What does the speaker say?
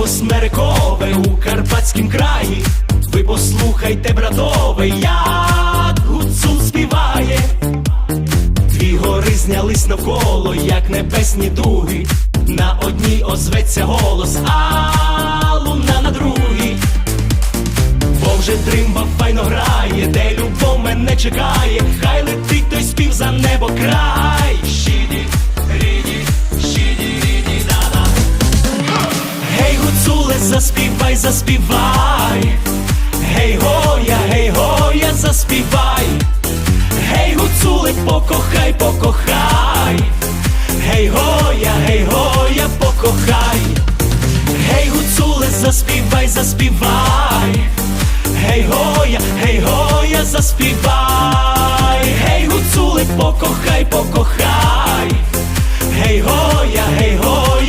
диво смерекове у карпатськім краї. Ви послухайте, братове, як гуцул співає. Дві гори знялись навколо, як небесні дуги. На одній озветься голос, а луна на другій. Бо вже дримба файно грає, де любов мене чекає, хай летить той спів за небо край. заспівай, заспівай, гей гоя, гей гоя, заспівай, гей гуцули, покохай, покохай, гей гоя, гей гоя, покохай, гей гуцули, заспівай, заспівай, гей гоя, гей гоя, заспівай, гей гуцули, покохай, покохай, гей гоя, гей.